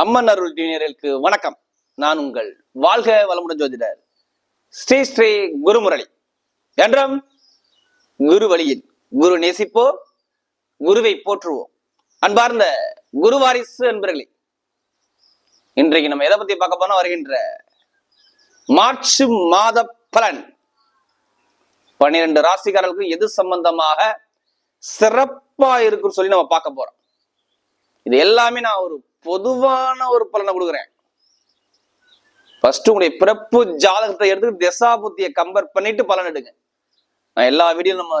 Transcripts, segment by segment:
அம்மன் அருள் டிவினருக்கு வணக்கம். நான் உங்கள் வாழ்க வளமுடன் ஜோதிடர் ஸ்ரீ ஸ்ரீ குருமுரளி. என்றும் குரு வழியில் குரு நேசிப்போம் குருவை போற்றுவோம். அன்பார்ந்த குரு வாரிசு என்பர்களே இன்றைக்கு நம்ம எதை பத்தி பார்க்க போனா வருகின்ற மார்ச் மாத பலன். பன்னிரண்டு ராசிக்காரர்களுக்கும் எது சம்பந்தமாக சிறப்பா இருக்குன்னு சொல்லி நம்ம பார்க்க போறோம். இது எல்லாமே நான் ஒரு பொதுவான ஒரு பலனை கொடுக்குறேன். ஃபர்ஸ்ட் உங்களுடைய பிறப்பு ஜாதகத்தை எடுத்து திசா புத்தியை கம்பேர் பண்ணிட்டு பலன் எடுங்க. நான் எல்லா வீடியோ நம்ம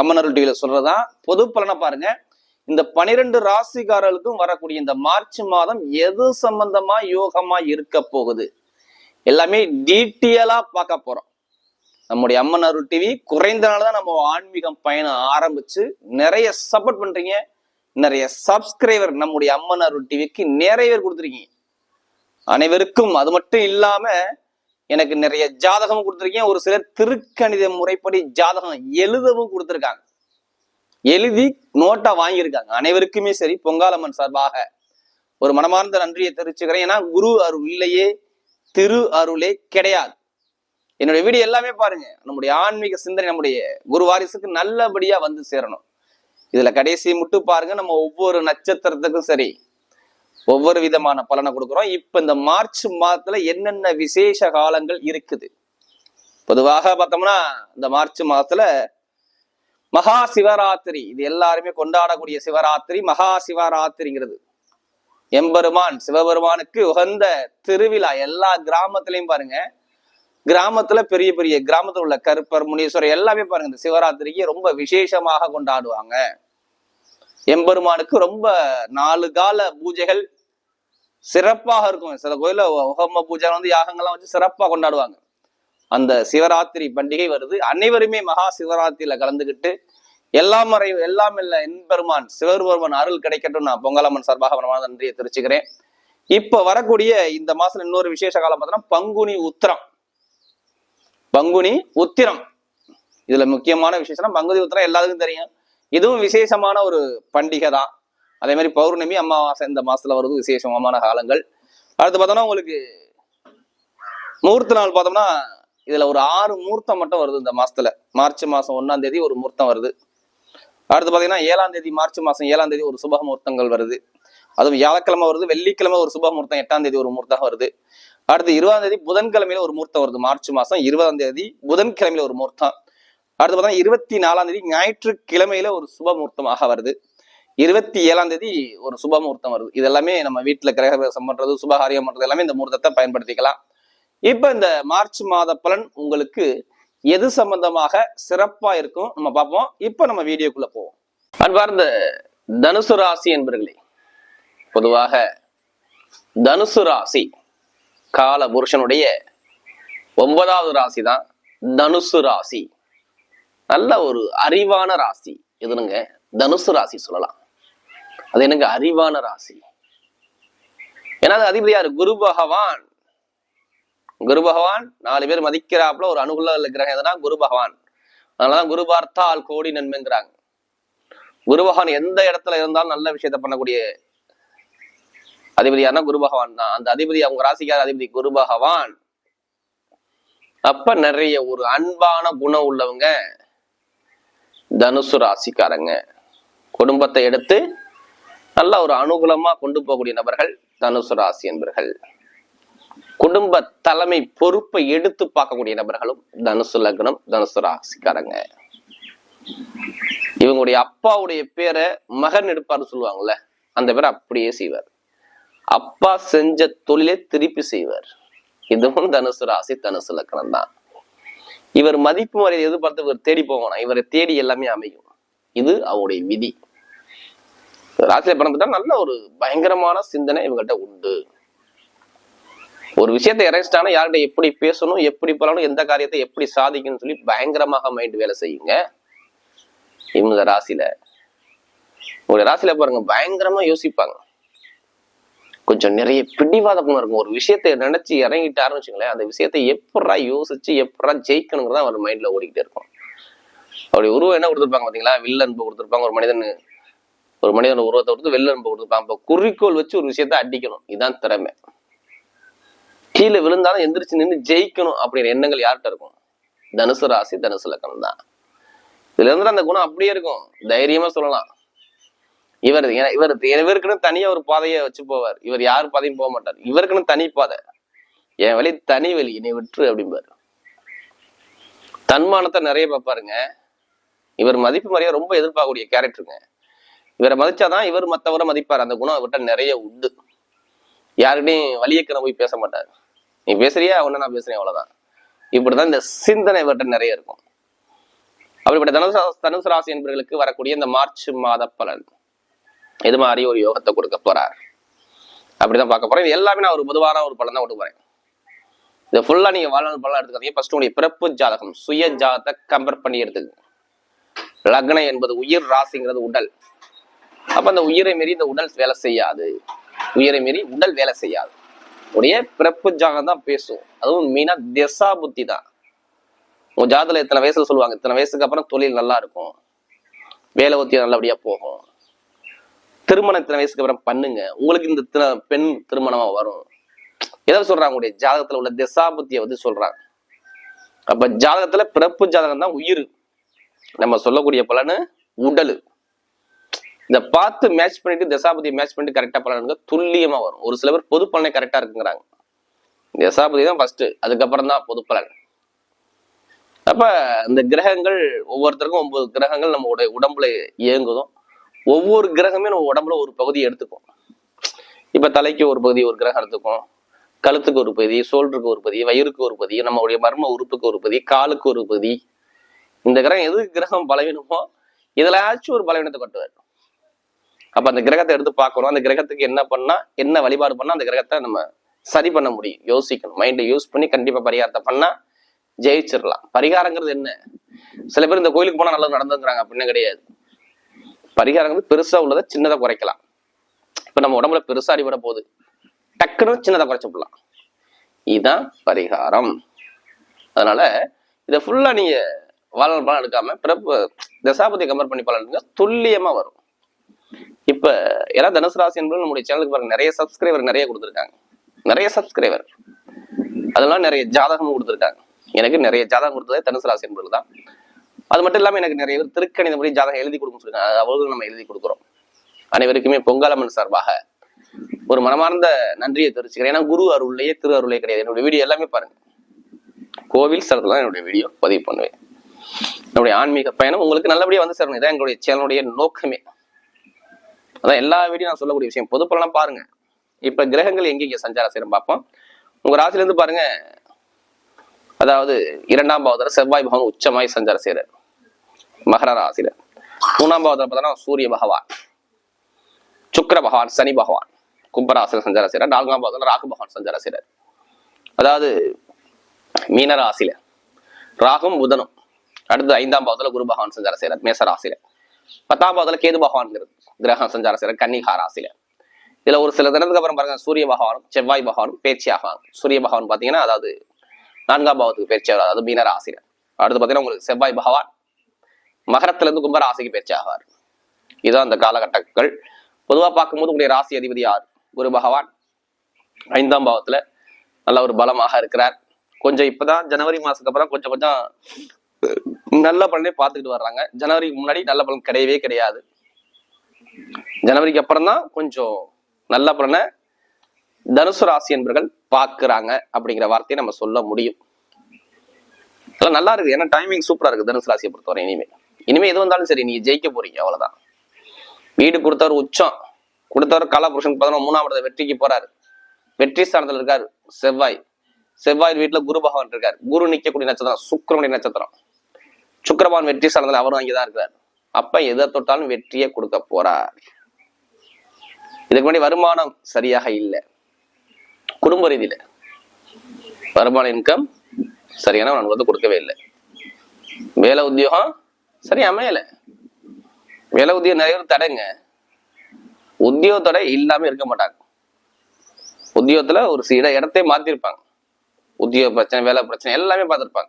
அம்மனருள் டிவியில சொல்றதான் பொது பலனை பாருங்க. இந்த பனிரெண்டு ராசிக்காரர்களுக்கும் வரக்கூடிய இந்த மார்ச் மாதம் எது சம்பந்தமா யோகமா இருக்க போகுது? எல்லாமே டீட்டெயிலா பார்க்க போறோம். நம்முடைய அம்மன் அருள் டிவி குறைந்த நாள் தான் நம்ம ஆன்மீகம் பயணம் ஆரம்பிச்சு நிறைய சப்போர்ட் பண்றீங்க. நிறைய சப்ஸ்கிரைபர் நம்முடைய அம்மன் அருள் டிவிக்கு நிறைய பேர் கொடுத்துருக்கீங்க. அனைவருக்கும் அது மட்டும் இல்லாம எனக்கு நிறைய ஜாதகமும் கொடுத்துருக்கீங்க. ஒரு சிலர் திருக்கணித முறைப்படி ஜாதகம் எழுதவும் கொடுத்துருக்காங்க. எழுதி நோட்டா வாங்கியிருக்காங்க. அனைவருக்குமே சரி பொங்காலம்மன் சார்பாக ஒரு மனமார்ந்த நன்றியை தெரிவிச்சுக்கிறேன். ஏன்னா குரு அருள் இல்லையே திரு அருளே கிடையாது. என்னுடைய வீடியோ எல்லாமே பாருங்க. நம்முடைய ஆன்மீக சிந்தனை நம்முடைய குரு வாரிசுக்கு நல்லபடியா வந்து சேரணும். இதுல கடைசி மட்டும் பாருங்க நம்ம ஒவ்வொரு நட்சத்திரத்துக்கும் சரி ஒவ்வொரு விதமான பலனை கொடுக்குறோம். இப்ப இந்த மார்ச் மாதத்துல என்னென்ன விசேஷ காலங்கள் இருக்குது? பொதுவாக பார்த்தோம்னா இந்த மார்ச் மாதத்துல மகா சிவராத்திரி இது எல்லாருமே கொண்டாடக்கூடிய சிவராத்திரி மகா சிவராத்திரிங்கிறது. எம்பெருமான் சிவபெருமானுக்கு உகந்த திருவிழா எல்லா கிராமத்திலையும் பாருங்க கிராமத்துல பெரிய பெரிய கிராமத்துல உள்ள கருப்பர் முனீஸ்வரர் எல்லாமே பாருங்க இந்த சிவராத்திரிக்கு ரொம்ப விசேஷமாக கொண்டாடுவாங்க. எம்பெருமானுக்கு ரொம்ப நாலு கால பூஜைகள் சிறப்பாக இருக்கும். சில கோயில ஹோம பூஜை வந்து யாகங்கள்லாம் வச்சு சிறப்பா கொண்டாடுவாங்க. அந்த சிவராத்திரி பண்டிகை வருது. அனைவருமே மகா சிவராத்திரியில கலந்துக்கிட்டு எல்லாம் மறை எல்லாம் இல்ல என்பெருமான் சிவபெருமான் அருள் கிடைக்கட்டும். நான் பொங்கலம்மன் சார்பாக மனமான நன்றியை தெரிவிச்சுக்கிறேன். இப்ப வரக்கூடிய இந்த மாசம் இன்னொரு விசேஷ காலம் பார்த்தோம்னா பங்குனி உத்திரம். பங்குனி உத்திரம். இதுல முக்கியமான விசேஷம்னா பங்குனி உத்திரம் எல்லாத்துக்கும் தெரியும். இதுவும் விசேஷமான ஒரு பண்டிகை தான் அதே மாதிரி பௌர்ணமி அமாவாசை இந்த மாசத்துல வருது விசேஷமான காலங்கள். அடுத்து பார்த்தோம்னா உங்களுக்கு முகூர்த்த நாள் பார்த்தோம்னா இதுல ஒரு ஆறு முகூர்த்தம் மட்டும் வருது இந்த மாசத்துல. மார்ச் மாசம் ஒன்னாம் தேதி ஒரு முகூர்த்தம் வருது. அடுத்து பாத்தீங்கன்னா ஏழாம் தேதி மார்ச் மாசம் ஏழாம் தேதி ஒரு சுப முகூர்த்தங்கள் வருது. அதுவும் வியாழக்கிழமை வருது வெள்ளிக்கிழமை ஒரு சுப முகூர்த்தம் எட்டாம் தேதி ஒரு முகூர்த்தம் வருது. அடுத்து இருபதாம் தேதி புதன்கிழமையில ஒரு முகூர்த்தம் வருது. மார்ச் மாசம் இருபதாம் தேதி புதன்கிழமையில ஒரு முகூர்த்தம். அடுத்து பார்த்தா இருபத்தி நாலாம் தேதி ஞாயிற்றுக்கிழமையில ஒரு சுப முகூர்த்தமாக வருது. இருபத்தி ஏழாம் தேதி ஒரு சுப முகூர்த்தம் வருது. இது எல்லாமே நம்ம வீட்டுல கிரகபிரவேசம் பண்றது சுபகாரியம் பண்றது எல்லாமே இந்த முகூர்த்தத்தை பயன்படுத்திக்கலாம். இப்ப இந்த மார்ச் மாத பலன் உங்களுக்கு எது சம்பந்தமாக சிறப்பா இருக்கும் நம்ம பார்ப்போம். இப்ப நம்ம வீடியோக்குள்ள போவோம். அன்பார்ந்த தனுசு ராசி என்பர்களே பொதுவாக தனுசு ராசி கால புருஷனுடைய ஒன்பதாவது ராசி தான் தனுசு ராசி. நல்ல ஒரு அறிவான ராசி. எதுனுங்க? தனுசு ராசி சொல்லலாம். அது என்னங்க? அறிவான ராசி. ஏன்னா அது அதிபதியார் குரு பகவான். குரு பகவான் நாலு பேர் மதிக்கிறாப்புல ஒரு அனுகூல கிரகம் எதுனா குரு பகவான். அதனாலதான் குரு பார்த்தால் கோடி நன்மைங்கிறாங்க. குரு பகவான் எந்த இடத்துல இருந்தாலும் நல்ல விஷயத்த பண்ணக்கூடிய அதிபதி யாருன்னா குரு பகவான் தான். அந்த அதிபதி அவங்க ராசிக்கார அதிபதி குரு பகவான். அப்ப நிறைய ஒரு அன்பான குணம் உள்ளவங்க தனுசு ராசிக்காரங்க. குடும்பத்தை எடுத்து நல்ல ஒரு அனுகூலமா கொண்டு போகக்கூடிய நபர்கள் தனுசு ராசி என்பர்கள். குடும்ப தலைமை பொறுப்பை எடுத்து பார்க்கக்கூடிய நபர்களும் தனுசு லக்னம் தனுசு ராசிக்காரங்க. இவங்களுடைய அப்பாவுடைய பேரை மகன் எடுப்பார்னு சொல்லுவாங்கல்ல அந்த பேரை அப்படியே செய்வார். அப்பா செஞ்ச தொழிலை திருப்பி செய்வார். இதுவும் தனுசு ராசி தனுசு லக்னம் தான். இவர் மதிப்பு மரியாதை எதிர்பார்த்து இவர் தேடி போவானா இவரை தேடி எல்லாமே அமையும். இது அவருடைய விதி. ராசியில பிறந்துட்டா நல்ல ஒரு பயங்கரமான சிந்தனை இவங்ககிட்ட உண்டு. ஒரு விஷயத்தை இறைச்சிட்டானா யார்கிட்ட எப்படி பேசணும் எப்படி போகணும் எந்த காரியத்தை எப்படி சாதிக்கணும்னு சொல்லி பயங்கரமாக மைண்ட் வேலை செய்யுங்க. இவங்க ராசியில. உங்களுடைய ராசியில பாருங்க பயங்கரமா யோசிப்பாங்க. கொஞ்சம் நிறைய பிடிவாத குணம் இருக்கும். ஒரு விஷயத்தை நினைச்சு இறங்கிட்டாருன்னு வச்சுங்களேன் அந்த விஷயத்தை எப்படா யோசிச்சு எப்படா ஜெயிக்கணுங்கிறதா அவர் மைண்ட்ல ஓடிக்கிட்டே இருக்கும். அவருடைய உருவம் என்ன கொடுத்துருப்பாங்க பாத்தீங்களா? வில்லன்பு கொடுத்துருப்பாங்க. ஒரு மனிதன் ஒரு மனிதன் உருவத்தை கொடுத்து வெளில அனுப்ப கொடுத்துருப்பான். அப்ப குறிக்கோள் வச்சு ஒரு விஷயத்த அடிக்கணும். இதுதான் திறமை. கீழே விழுந்தாலும் எந்திரிச்சு நின்று ஜெயிக்கணும் அப்படிங்கிற எண்ணங்கள் யார்கிட்ட இருக்கும்? தனுசு ராசி தனுசு லக்கணம் தான். இதுல இருந்து அந்த குணம் அப்படியே இருக்கும். தைரியமா சொல்லலாம். இவர் இவர் இவருக்குன்னு தனியா ஒரு பாதையை வச்சு போவார். இவர் யார் பாதையும் போக மாட்டார். இவருக்குன்னு தனி பாதை. என் வழி தனி வழி என்னை விட்டுரு அப்படிம்பாரு. தன்மானத்தை நிறைய பார்ப்பாருங்க. இவர் மதிப்பு மரியாதை ரொம்ப எதிர்பார்க்கக்கூடிய கேரக்டருங்க. இவரை மதிச்சாதான் இவர் மத்தவரை மதிப்பார். அந்த குணம் அவர்கிட்ட நிறைய உண்டு. யாருக்கிட்டையும் வலியக்கன போய் பேச மாட்டார். நீ பேசுறியா? ஒன்னு நான் பேசுறேன் அவ்வளவுதான். இப்படிதான் இந்த சிந்தனை இவர்கிட்ட நிறைய இருக்கும். அப்படிப்பட்ட தனுசு தனுசு ராசி என்பவர்களுக்கு வரக்கூடிய இந்த மார்ச் மாத பலன். இது மாதிரி ஒரு யோகத்தை கொடுக்க போறார். அப்படிதான் பார்க்க போறேன் இது எல்லாமே நான் ஒரு பொதுவான ஒரு பலன் தான் கொடுக்க போறேன். இதை ஃபுல்லா நீங்க வாழ்நாள் பலன் எடுத்துக்காதீங்க. ஃபர்ஸ்ட் உங்களுடைய பிறப்பு ஜாதகம் சுய ஜாதகத்தை கம்பேர் பண்ணி எடுத்துக்கு லக்னம் என்பது உயிர் ராசிங்கிறது உடல். அப்ப அந்த உயிரை மீறி இந்த உடல் வேலை செய்யாது. உயிரை மீறி உடல் வேலை செய்யாது. உடைய பிறப்பு ஜாதகம் தான் பேசும். அதுவும் மெயினா திசா புத்தி தான். உங்க ஜாதகத்துல இத்தனை வயசுல சொல்லுவாங்க? இத்தனை வயசுக்கு அப்புறம் தொழில் நல்லா இருக்கும். வேலை ஒத்தி நல்லபடியா போகும். திருமணம் இத்தனை வயசுக்கு அப்புறம் பண்ணுங்க. உங்களுக்கு இந்த பெண் திருமணமா வரும். எதை சொல்றாங்க உங்களுடைய ஜாதகத்துல உள்ள திசாபுத்தியை வந்து சொல்றாங்க. அப்ப ஜாதகத்துல பிறப்பு ஜாதகம் தான் உயிர். நம்ம சொல்லக்கூடிய பலனு உடல். இதை பார்த்து மேட்ச் பண்ணிட்டு தசாபதியை மேட்ச் பண்ணிட்டு கரெக்டா பலனுங்க துல்லியமா வரும். ஒரு சில பேர் பொது பலனே கரெக்டா இருக்குங்கிறாங்க. தசாபதி தான் ஃபர்ஸ்ட் அதுக்கப்புறம் தான் பொது பலன். அப்ப இந்த கிரகங்கள் ஒவ்வொருத்தருக்கும் ஒன்பது கிரகங்கள் நம்மளுடைய உடம்புல இயங்குதும். ஒவ்வொரு கிரகமே நம்ம உடம்புல ஒரு பகுதியை எடுத்துக்கும். இப்ப தலைக்கு ஒரு பகுதி ஒரு கிரகம் எடுத்துக்கும். கழுத்துக்கு ஒரு பகுதி சோல்டருக்கு ஒரு பகுதி வயிறுக்கு ஒரு பகுதி நம்மளுடைய மர்ம உறுப்புக்கு ஒரு பகுதி காலுக்கு ஒரு பகுதி. இந்த கிரகம் எது கிரகம் பலவீனமோ இதுலாச்சும் ஒரு பலவீனத்தை கொட்டுவார் அப்ப அந்த கிரகத்தை எடுத்து பார்க்கணும். அந்த கிரகத்துக்கு என்ன பண்ணா என்ன வழிபாடு பண்ணா அந்த கிரகத்தை நம்ம சரி பண்ண முடியும். யோசிக்கணும். மைண்டை யூஸ் பண்ணி கண்டிப்பா பரிகாரத்தை பண்ணா ஜெயிச்சிடலாம். பரிகாரங்கிறது என்ன? சில பேர் இந்த கோயிலுக்கு போனா நல்லது நடந்துங்கிறாங்க அப்படின்னு கிடையாது. பரிகாரம் வந்து பெருசா உள்ளதை சின்னதை குறைக்கலாம். இப்ப நம்ம உடம்புல பெருசா அடிபட போகுது டக்குன்னு சின்னதை குறைச்சு விடலாம். இதுதான் பரிகாரம். அதனால இதை ஃபுல்லா நீங்க வாழ்நாள் பலன் எடுக்காம பிறப்பு தசாபதி கம்பேர் பண்ணி பலன் எடுங்க துல்லியமா வரும். இப்ப ஏன்னா தனுசு ராசி என்பது நம்முடைய சேனலுக்கு பாருங்க நிறைய சப்ஸ்கிரைபர் நிறைய கொடுத்துருக்காங்க. நிறைய சப்ஸ்கிரைபர் அதெல்லாம் நிறைய ஜாதகமும் கொடுத்துருக்காங்க. எனக்கு நிறைய ஜாதகம் கொடுத்ததே தனுசு ராசி என்பது தான். அது மட்டும் இல்லாமல் எனக்கு நிறைய பேர் திருக்கணித முறை ஜாதகம் எழுதி கொடுக்க சொல்லுங்க அது நம்ம எழுதி கொடுக்குறோம். அனைவருக்குமே பொங்கலம்மன் சார்பாக ஒரு மனமார்ந்த நன்றியை தெரிவிச்சுக்கிறேன். ஏன்னா குரு அருள்லையே திரு அருளே கிடையாது. என்னுடைய வீடியோ எல்லாமே பாருங்க. கோவில் ஸ்தலத்துல தான் என்னுடைய வீடியோ பதிவு பண்ணுவேன். என்னுடைய ஆன்மீக பயணம் உங்களுக்கு நல்லபடியாக வந்து சேரணும். இதான் எங்களுடைய சேனலுடைய நோக்கமே. அதான் எல்லா வீடியோ நான் சொல்லக்கூடிய விஷயம். பொதுப்பெல்லாம் பாருங்க. இப்ப கிரகங்கள் எங்கெங்க சஞ்சாரம் செய்யணும் பார்ப்போம். உங்க ராசிலேருந்து பாருங்க. அதாவது இரண்டாம் பாவத்தில் செவ்வாய் பகவான் உச்சமாய் சஞ்சாரம் செய்யறார் மகர ராசியில. மூணாம் பாவத்துல பார்த்தோன்னா சூரிய பகவான் சுக்கிர பகவான் சனி பகவான் கும்பராசில சஞ்சார செய்யறார் நான்காம் பாவத்துல ராகு பகவான் சஞ்சார செய்யறார் அதாவது மீன ராசியில ராகும் புதனும் அடுத்து ஐந்தாம் பாவத்துல குரு பகவான் சஞ்சார செய்யறார் மேச ராசியில. பத்தாம் பாவத்துல கேது பகவான் கிரகம் சஞ்சார செய்யறார் கன்னிகா ராசியில. இதுல ஒரு சில தினத்துக்கு அப்புறம் பாருங்க சூரிய பகவானும் செவ்வாய் பகவானும் பேச்சியாக சூரிய பகவான் பாத்தீங்கன்னா அதாவது நான்காம் பாவத்துக்கு பேச்சியாக அதாவது மீன ராசியில. அடுத்து பாத்தீங்கன்னா உங்களுக்கு செவ்வாய் பகவான் மகரத்துல இருந்து கும்ப ராசிக்கு இதுதான் அந்த காலகட்டங்கள். பொதுவா பார்க்கும்போது உங்களுடைய ராசி அதிபதி யார்? குரு பகவான். ஐந்தாம் பாவத்துல நல்ல ஒரு பலமாக இருக்கிறார். கொஞ்சம் இப்பதான் ஜனவரி மாசத்துக்கு அப்புறம் கொஞ்சம் கொஞ்சம் நல்ல பலனே பார்த்துக்கிட்டு வர்றாங்க. ஜனவரிக்கு முன்னாடி நல்ல பலன் கிடையவே கிடையாது. ஜனவரிக்கு அப்புறம் தான் கொஞ்சம் நல்ல பலனை தனுசு ராசி என்பர்கள் பார்க்குறாங்க அப்படிங்கிற வார்த்தையை நம்ம சொல்ல முடியும். நல்லா இருக்கு ஏன்னா டைமிங் சூப்பரா இருக்கு தனுசு ராசியை பொறுத்தவரை இனிமே. இனிமே எது வந்தாலும் சரி நீங்க ஜெயிக்க போறீங்க அவ்வளவுதான். வீடு கொடுத்தவர் உச்சம். கொடுத்தவர் காலபுருஷன் பதினொன்று மூணாவது வெற்றிக்கு போறாரு. வெற்றி ஸ்தானத்துல இருக்காரு செவ்வாய். செவ்வாய் வீட்டுல குரு பகவான் இருக்காரு. குரு நிக்கக்கூடிய நட்சத்திரம் சுக்கிரனுடைய நட்சத்திரம். சுக்கரபான் வெற்றி ஸ்தானத்துல அவரும் அங்கேதான் இருக்காரு. அப்ப எதை தொட்டாலும் வெற்றியை கொடுக்க போறார். இதுக்கு முன்னாடி வருமானம் சரியாக இல்லை. குடும்ப ரீதியில. வருமான இன்கம் சரியான நான் கொடுக்கவே இல்லை. வேலை உத்தியோகம் சரி அமையல. வேலை உத்தியோகம் நிறைய பேர் தடைங்க. உத்தியோக தடை இல்லாம இருக்க மாட்டாங்க. உத்தியோகத்துல ஒரு சில இடத்தையே மாத்திருப்பாங்க. உத்தியோக பிரச்சனை வேலை பிரச்சனை எல்லாமே பார்த்துருப்பாங்க.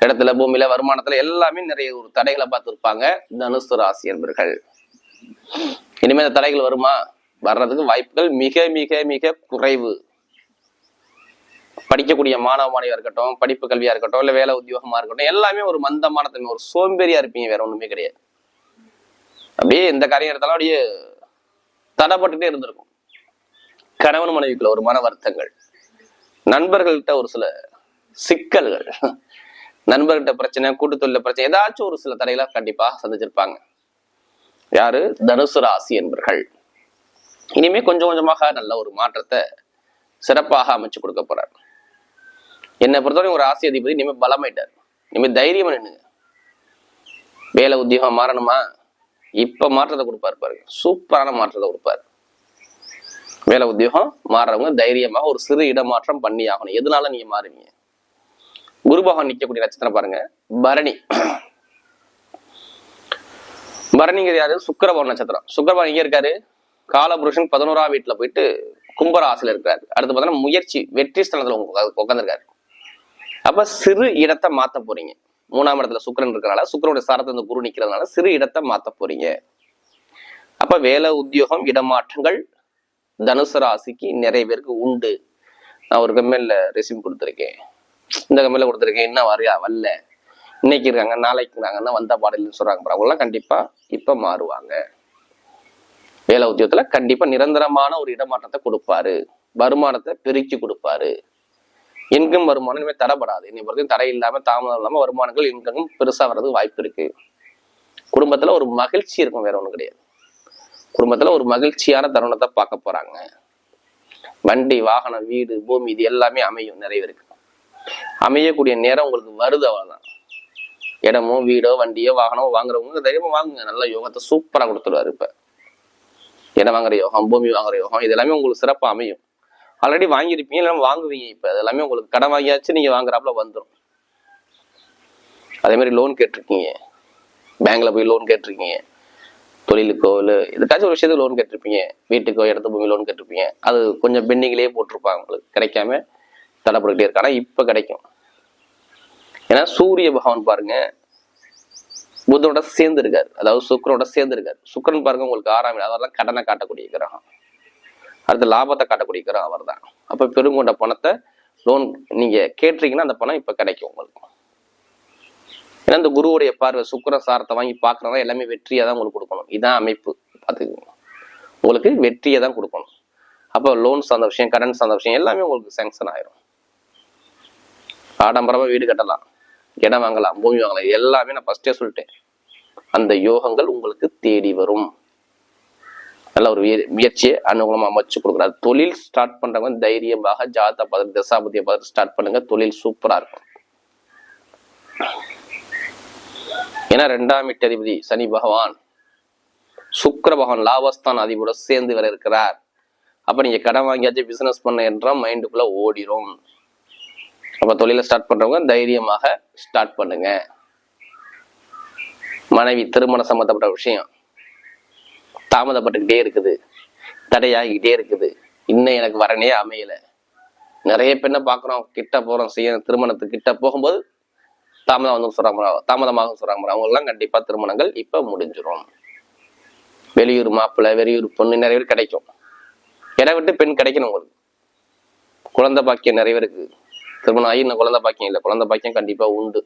இடத்துல பூமியில வருமானத்துல எல்லாமே நிறைய ஒரு தடைகளை பார்த்துருப்பாங்க. தனுசு ராசி என்பர்கள். இனிமேல் இந்த தடைகள் வருமா? வர்றதுக்கு வாய்ப்புகள் மிக மிக மிக குறைவு. படிக்கக்கூடிய மாணவ மாணவியா இருக்கட்டும் படிப்பு கல்வியா இருக்கட்டும் இல்ல வேலை உத்தியோகமா இருக்கட்டும் எல்லாமே ஒரு மந்தமான தன்மை ஒரு சோம்பேறியா இருப்பீங்க வேற ஒண்ணுமே கிடையாது. அப்படியே இந்த காரியம் எடுத்தாலும் அப்படியே தடப்பட்டுட்டே இருந்திருக்கும். கணவன் மனைவிக்குள்ள ஒரு மன வருத்தங்கள் நண்பர்கள்கிட்ட ஒரு சில சிக்கல்கள் நண்பர்கிட்ட பிரச்சனை கூட்டுத்தொழில பிரச்சனை ஏதாச்சும் ஒரு சில தடைகளை கண்டிப்பா சந்திச்சிருப்பாங்க. யாரு? தனுசு ராசி என்பர்கள். இனிமே கொஞ்சம் கொஞ்சமாக நல்ல ஒரு மாற்றத்தை சிறப்பாக அமைச்சு கொடுக்க போறார். என்னை பொறுத்தவரைக்கும் ஒரு ராசி அதிபதி இனிமேல் பலமாயிட்டார். இனிமேல் தைரியமா நின்னுங்க வேலை உத்தியோகம் மாறணுமா? இப்ப மாற்றத்தை கொடுப்பாரு பாருங்க. சூப்பரான மாற்றத்தை கொடுப்பாரு. வேலை உத்தியோகம் மாறுறவங்க தைரியமாக ஒரு சிறு இடமாற்றம் பண்ணி ஆகணும். எதனால நீங்க மாறுவீங்க? குருபகவான் நிற்கக்கூடிய நட்சத்திரம் பாருங்க. பரணி. பரணிங்கிறது யாரு? சுக்கரபவன் நட்சத்திரம். சுக்கரபவன் இங்கே இருக்காரு? காலபுருஷன் பதினோராம் வீட்டுல போயிட்டு கும்பராசில இருக்காரு அடுத்து பார்த்தோன்னா முயற்சி வெற்றி ஸ்தலத்தில் உட்காந்துருக்காரு அப்ப சிறு இடத்தை மாத்த போறீங்க. மூணாம் இடத்துல சுக்கிரன் இருக்கிறனால சுக்கரனுடைய சாரத்தை இந்த குரு நிக்கிறதுனால சிறு இடத்தை மாத்த போறீங்க. அப்ப வேலை உத்தியோகம் இடமாற்றங்கள் தனுசு ராசிக்கு நிறைய பேருக்கு உண்டு. நான் ஒரு கம்பெனில ரெசியூம் கொடுத்துருக்கேன். இந்த கம்பெனில கொடுத்துருக்கேன் என்ன வரையா வரல. இன்னைக்கு இருக்காங்க நாளைக்கு இருக்காங்கன்னா வந்த பாடல்னு சொல்றாங்க பாரு. அவங்கெல்லாம் கண்டிப்பா இப்ப மாறுவாங்க. வேலை உத்தியோகத்துல கண்டிப்பா நிரந்தரமான ஒரு இடமாற்றத்தை கொடுப்பாரு. வருமானத்தை பெருக்கி கொடுப்பாரு. இன்கம் வருமானம் இனிமே தடைப்படாது. இன்னை வரைக்கும் தடை இல்லாம தாமதம் இல்லாம வருமானங்கள் இன்கம் பெருசா வர்றதுக்கு வாய்ப்பு இருக்கு. குடும்பத்துல ஒரு மகிழ்ச்சி இருக்கும் வேற ஒன்றும் கிடையாது. குடும்பத்துல ஒரு மகிழ்ச்சியான தருணத்தை பார்க்க போறாங்க. வண்டி வாகனம் வீடு பூமி இது எல்லாமே அமையும் நிறைய பேருக்கு. அமையக்கூடிய நேரம் உங்களுக்கு வருது அவ்வளவுதான். இடமோ வீடோ வண்டியோ வாகனமோ வாங்குறவங்க தைரியமா வாங்குங்க. நல்ல யோகத்தை சூப்பரா கொடுத்துருவாரு இப்ப. இடம் வாங்குற யோகம் பூமி வாங்குற யோகம் இது எல்லாமே உங்களுக்கு சிறப்பா அமையும். ஆல்ரெடி வாங்கியிருப்பீங்க இல்லை வாங்குவீங்க. இப்போ அது எல்லாமே உங்களுக்கு கடன் வாங்கியாச்சு நீங்க வாங்குறாப்புல வந்துடும் அதே மாதிரி லோன் கேட்டிருக்கீங்க. பேங்க்ல போய் லோன் கேட்டிருக்கீங்க. தொழிலுக்கோ இல்லை எதுக்காச்சும் ஒரு விஷயத்துக்கு லோன் கேட்டிருப்பீங்க. வீட்டுக்கோ இடத்து பூமி லோன் கேட்டிருப்பீங்க. அது கொஞ்சம் பெண்டிங்லேயே போட்டிருப்பாங்க உங்களுக்கு. கிடைக்காம தடைப்பட்டுக்கிட்டே இருக்கு ஆனா இப்போ கிடைக்கும். ஏன்னா சூரிய பகவான் பாருங்க புதனோட சேர்ந்து இருக்காரு அதாவது சுக்கரனோட சேர்ந்து இருக்காரு சுக்கரன் பாருங்க உங்களுக்கு ஆறாம் அதெல்லாம் கடனை காட்டக்கூடிய கிரகம். அடுத்து லாபத்தை காட்டக்கூடியக்கிற அவர் தான் அப்போ பெருங்கொண்ட பணத்தை லோன் நீங்கள் கேட்டீங்கன்னா அந்த பணம் இப்போ கிடைக்கும் உங்களுக்கு. ஏன்னா இந்த குருவுடைய பார்வை சுக்கர சாரத்தை வாங்கி பார்க்குறதா எல்லாமே வெற்றியை தான் உங்களுக்கு கொடுக்கணும். இதான் அமைப்பு. பார்த்துக்கோங்க உங்களுக்கு வெற்றியை தான் கொடுக்கணும். அப்போ லோன் சார்ந்த விஷயம் கடன் சார்ந்த விஷயம் எல்லாமே உங்களுக்கு சேங்ஷன் ஆயிரும். ஆடம்பரமாக வீடு கட்டலாம் இடம் வாங்கலாம் பூமி வாங்கலாம் எல்லாமே நான் ஃபஸ்ட்டே சொல்லிட்டேன். அந்த யோகங்கள் உங்களுக்கு தேடி வரும். நல்ல ஒரு முயற்சியை அனுகூலமாக அமைச்சு கொடுக்குறாரு. தொழில் ஸ்டார்ட் பண்றவங்க தைரியமாக ஜாதா பார்த்து தசாபதியை பார்த்து ஸ்டார்ட் பண்ணுங்க. தொழில் சூப்பராக இருக்கும். ஏன்னா ரெண்டாம் வீட்டு சனி பகவான் சுக்கர பகவான் லாபஸ்தான் அதிபரோட சேர்ந்து வர இருக்கிறார். அப்போ நீங்க கடன் வாங்கியாச்சும் பிசினஸ் பண்ண என்றால் மைண்டுக்குள்ள ஓடிரும். அப்போ தொழிலை ஸ்டார்ட் பண்றவங்க தைரியமாக ஸ்டார்ட் பண்ணுங்க. மனைவி திருமண சம்மந்தப்பட்ட விஷயம். தாமதப்பட்டுக்கிட்டே இருக்குது. தடையாகிக்கிட்டே இருக்குது. இன்னும் எனக்கு வரனே அமையல. நிறைய பெண்ணை பார்க்குறோம். கிட்ட போகிறோம் செய்ய திருமணத்துக்கு கிட்ட போகும்போது தாமதம் வந்து சொல்றாங்க. தாமதமாக சொல்றாங்க. அவங்க கண்டிப்பாக திருமணங்கள் இப்போ முடிஞ்சிடும் வெளியூர் மாப்பிள்ளை வெளியூர் பொண்ணு நிறைய பேர் கிடைக்கும். இடம் விட்டு பெண் கிடைக்கணும் உங்களுக்கு. குழந்தை பாக்கியம் நிறைய பேருக்கு. திருமணம் ஆகி இன்னும் குழந்தை பாக்கியம் இல்லை. குழந்தை பாக்கியம் கண்டிப்பாக உண்டு.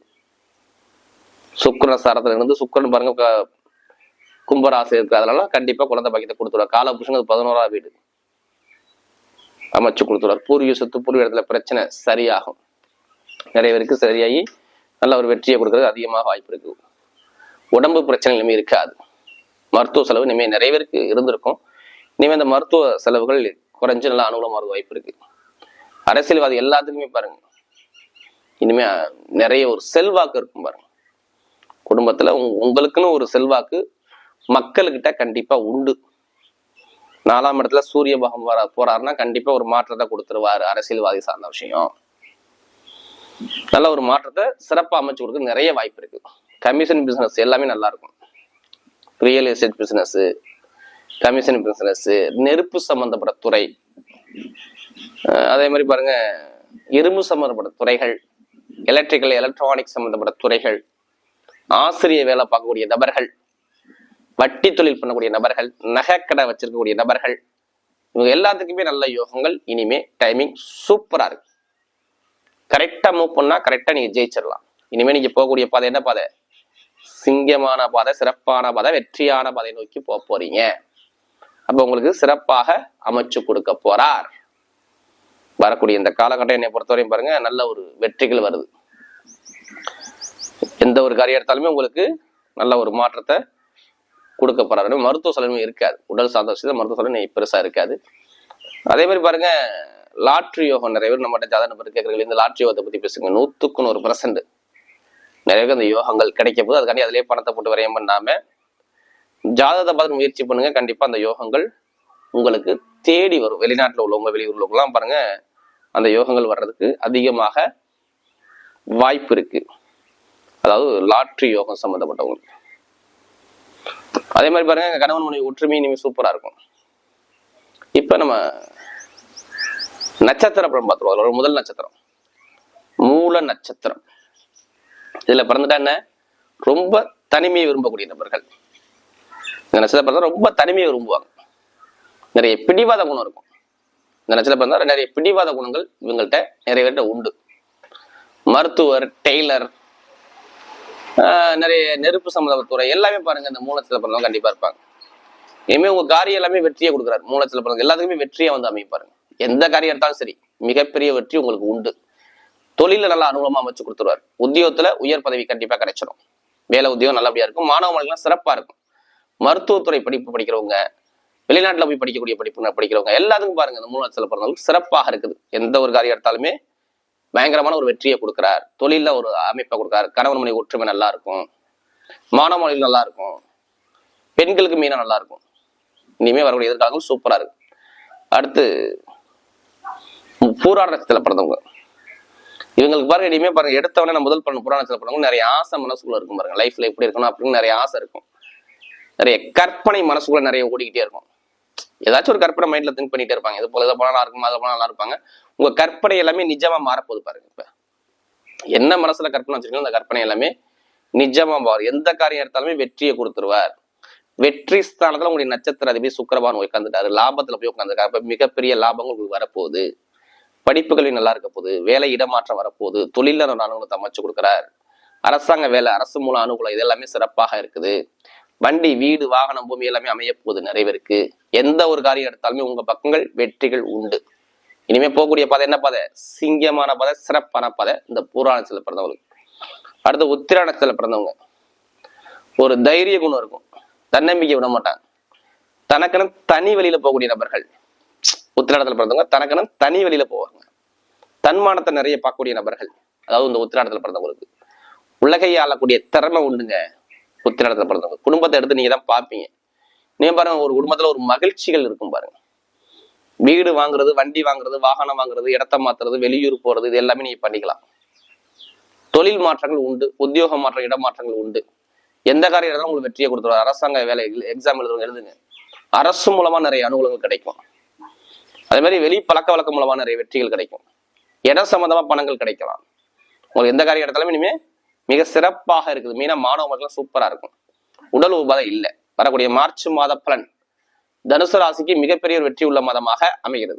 சுக்கிர சாரத்துல இருந்து சுக்கரன் பாருங்க கும்பராசி இருக்கு. அதனால கண்டிப்பா குழந்தை பாக்கியத்தை கொடுத்துருவார் கால புருஷனுக்கு பதினோராவது வீடு. அமைச்சு கொடுத்துருவார் பூர்வீக சொத்து பூர்வீக இடத்துல பிரச்சனை சரியாகும். நிறைய பேருக்கு சரியாகி நல்ல ஒரு வெற்றியை கொடுக்கறது அதிகமாக வாய்ப்பு இருக்கு. உடம்பு பிரச்சனை இனிமே இருக்காது. மருத்துவ செலவு இனிமேல் நிறைய பேருக்கு இருந்திருக்கும். இனிமே இந்த மருத்துவ செலவுகள் குறைஞ்சு நல்லா அனுகூலமாக வாய்ப்பு இருக்கு. அரசியல்வாதி எல்லாத்துக்குமே பாருங்க. இனிமே நிறைய ஒரு செல்வாக்கு இருக்கும் பாருங்க. குடும்பத்துல உங்களுக்குன்னு ஒரு செல்வாக்கு மக்கள்கிட்ட கண்டிப்பா உண்டு. நாலாம் இடத்துல சூரிய பகம் வர போறாருன்னா கண்டிப்பா ஒரு மாற்றத்தை கொடுத்துருவாரு அரசியல்வாதி சார்ந்த விஷயம். நல்ல ஒரு மாற்றத்தை சிறப்பா அமைச்சு கொடுக்க நிறைய வாய்ப்பு இருக்கு. கமிஷன் பிசினஸ் எல்லாமே நல்லா இருக்கும். Real estate business commission business நெருப்பு சம்பந்தப்பட்ட துறை. அதே மாதிரி பாருங்க இரும்பு சம்பந்தப்பட்ட துறைகள் எலக்ட்ரிக்கல் எலக்ட்ரானிக் சம்பந்தப்பட்ட துறைகள் ஆசிரிய வேலை பார்க்கக்கூடிய நபர்கள் வட்டி தொழில் பண்ணக்கூடிய நபர்கள் நகைக்கடை வச்சிருக்கக்கூடிய நபர்கள் இவங்க எல்லாத்துக்குமே நல்ல யோகங்கள். இனிமே டைமிங் சூப்பரா இருக்கு. கரெக்டா மூவ் பண்ணா கரெக்டா நீங்க ஜெயிச்சிடலாம். இனிமே நீங்க போகக்கூடிய பாதை என்ன பாதை? சிங்கமான பாதை சிறப்பான பாதை வெற்றியான பாதை நோக்கி போக போறீங்க. அப்ப உங்களுக்கு சிறப்பாக அமைச்சு கொடுக்க போறார். வரக்கூடிய இந்த காலகட்டம் என்னை பொறுத்தவரையும் பாருங்க நல்ல ஒரு வெற்றிகள் வருது. எந்த ஒரு காரியம் எடுத்தாலுமே உங்களுக்கு நல்ல ஒரு மாற்றத்தை கொடுக்க போறாரு. மருத்துவ செலவும் இருக்காது. உடல் சார்ந்த மருத்துவ செலவு பெருசா இருக்காது. அதே மாதிரி பாருங்க லாட்ரி யோகம் நிறைய பேர் நம்மகிட்ட ஜாதக நபர் கேட்கறீங்க. இந்த லாட்ரி யோகத்தை பத்தி பேசுங்க. நூத்துக்கு நூறு பர்சன்ட் நிறைய பேருக்கு அந்த யோகங்கள் கிடைக்க போது அதுக்காண்டி அதிலேயே பணத்தை போட்டு விரயம் பண்ணாம ஜாதகத்தை பார்த்து முயற்சி பண்ணுங்க. கண்டிப்பா அந்த யோகங்கள் உங்களுக்கு தேடி வரும். வெளிநாட்டில் உள்ளவங்க வெளியூர்ல உள்ளவங்கலாம் பாருங்க அந்த யோகங்கள் வர்றதுக்கு அதிகமாக வாய்ப்பு இருக்கு. அதாவது லாட்ரி யோகம் சம்மந்தப்பட்டவங்களுக்கு அதே மாதிரி பாருங்க கணவன் மனைவி ஒற்றுமை இனிமேல் சூப்பராக இருக்கும். இப்போ நம்ம நட்சத்திர படம் பார்த்துருவோம். அதோட முதல் நட்சத்திரம். மூல நட்சத்திரம். இதுல பிறந்துட்டா என்ன? ரொம்ப தனிமையை விரும்பக்கூடிய நபர்கள். இந்த நட்சத்திரம் பிறந்தா ரொம்ப தனிமையை விரும்புவாங்க. நிறைய பிடிவாத குணம் இருக்கும். இந்த நட்சத்திரம் பிறந்தா நிறைய பிடிவாத குணங்கள் இவங்கள்ட்ட நிறைய பேர்கிட்ட உண்டு. மருத்துவர் டெய்லர் நிறைய நெருப்பு சம்மந்தத்துறை எல்லாமே பாருங்க இந்த மூலத்தில் பிறந்தவங்க கண்டிப்பா இருப்பாங்க. இனிமே உங்க காரியம் எல்லாமே வெற்றியை கொடுக்குறாரு. மூலத்தில் பிறந்தவங்க எல்லாத்துக்குமே வெற்றியை வந்து அமைப்பாருங்க எந்த காரியம் எடுத்தாலும் சரி மிகப்பெரிய வெற்றி உங்களுக்கு உண்டு. தொழில நல்லா அனுகூலமா அமைச்சு கொடுத்துருவார். உத்தியோகத்துல உயர் பதவி கண்டிப்பா கிடைச்சிடும் வேலை உத்தியோகம் நல்லபடியா இருக்கும். மாணவ மாணவிகள்லாம் சிறப்பா இருக்கும். மருத்துவத்துறை படிப்பு படிக்கிறவங்க வெளிநாட்டுல போய் படிக்கக்கூடிய படிப்பு படிக்கிறவங்க எல்லாத்துக்கும் பாருங்க இந்த மூலத்துல பிறந்தவங்களுக்கு சிறப்பாக இருக்குது. எந்த ஒரு காரியம் எடுத்தாலுமே பயங்கரமான ஒரு வெற்றியை கொடுக்குறார். தொழிலில் ஒரு அமைப்பை கொடுக்குறார். கணவன் மனைவி ஒற்றுமை நல்லா இருக்கும். மாணவ நல்லா இருக்கும். பெண்களுக்கு மீனா நல்லா இருக்கும். இனிமே வரக்கூடிய எதிர்காலங்கள் சூப்பரா இருக்கு. அடுத்து பூராட நட்சத்திரத்துல பிறந்தவங்க. இவங்களுக்கு பாருங்க இனிமே பாருங்க எடுத்தவொடனே நான் முதல் பண்ண புராணத்துல பிறந்தவங்க நிறைய ஆசை மனசுக்குள்ள இருக்கும் பாருங்க. லைஃப்ல எப்படி இருக்கணும் அப்படின்னு நிறைய ஆசை இருக்கும். நிறைய கற்பனை மனசுக்குள்ள நிறைய ஓடிக்கிட்டே இருக்கும். ஏதாச்சும் ஒரு கற்பனை மைண்ட்ல திங்க் பண்ணிட்டே இருப்பாங்க. இது போல இதை போனா நல்லா இருக்கும்? அதை போனா நல்லா இருப்பாங்க. உங்க கற்பனை எல்லாமே நிஜமா மாறப்போகுது பாருங்க இப்ப. என்ன மனசுல கற்பனை வச்சிருக்கீங்களோ அந்த கற்பனை எல்லாமே நிஜமா மாறும். எந்த காரியம் எடுத்தாலுமே வெற்றியை கொடுத்துருவார். வெற்றி ஸ்தானத்துல உங்களுடைய நட்சத்திர அதிபதி சுக்கரபான் உட்காந்துட்டாரு லாபத்துல போய் உட்காந்துருக்காரு அப்ப மிகப்பெரிய லாபங்கள் உங்களுக்கு வரப்போகுது. படிப்புகளில் நல்லா இருக்க போகுது. வேலை இடமாற்றம் வரப்போகுது. தொழில அனுகூலத்தை அமைச்சு கொடுக்குறார். அரசாங்க வேலை அரசு மூலம் அனுகூலம் இது எல்லாமே சிறப்பாக இருக்குது. வண்டி வீடு வாகனம் பூமி எல்லாமே அமைய போகுது நிறைய பேருக்கு. எந்த ஒரு காரியம் எடுத்தாலுமே உங்க பக்கங்கள் வெற்றிகள் உண்டு. இனிமே போகக்கூடிய பாதை என்ன பாதை? சிங்கமான பாதை சிறப்பான பாதை. இந்த புராணத்தில் பிறந்தவங்களுக்கு அடுத்து உத்திராணத்துல பிறந்தவங்க. ஒரு தைரிய குணம் இருக்கும். தன்னம்பிக்கை விட மாட்டாங்க. தனக்கென தனி வழியில போகக்கூடிய நபர்கள். உத்திராடத்துல பிறந்தவங்க தனக்கென தனி வழியில போவாங்க. தன்மானத்தை நிறைய பார்க்கக்கூடிய நபர்கள். அதாவது இந்த உத்திராடத்தில் பிறந்தவங்களுக்கு. உலகையாளக்கூடிய திறமை உண்டுங்க. உத்திராடத்துல பிறந்தவங்க. குடும்பத்தை எடுத்து நீங்க தான் பார்ப்பீங்க. நீங்க பாருங்க ஒரு குடும்பத்துல ஒரு மகிழ்ச்சிகள் இருக்கும் பாருங்க. வீடு வாங்குறது வண்டி வாங்குறது வாகனம் வாங்குறது இடத்த மாத்துறது வெளியூர் போறது இது எல்லாமே நீங்க பண்ணிக்கலாம். தொழில் மாற்றங்கள் உண்டு உத்தியோக மாற்றம் இட மாற்றங்கள் உண்டு. எந்த காரியம் எடுத்தாலும் உங்களுக்கு வெற்றியை கொடுத்துருவார் அரசாங்க வேலை எக்ஸாம் எழுதுறவங்க எழுதுங்க. அரசு மூலமா நிறைய அனுகூலங்கள் கிடைக்கும். அதே மாதிரி வெளி பழக்க வழக்கம் மூலமா நிறைய வெற்றிகள் கிடைக்கும். இடம் சம்பந்தமா பணங்கள் கிடைக்கலாம். உங்களுக்கு எந்த காரியம் எடுத்தாலுமே இனிமே மிக சிறப்பாக இருக்குது. மீனா மாணவ மக்கள் சூப்பரா இருக்கும். உடல் உபாதை இல்லை. வரக்கூடிய மார்ச் மாத பலன் தனுசு ராசிக்கு மிகப்பெரிய ஒரு வெற்றி உள்ள மாதமாக அமைகிறது.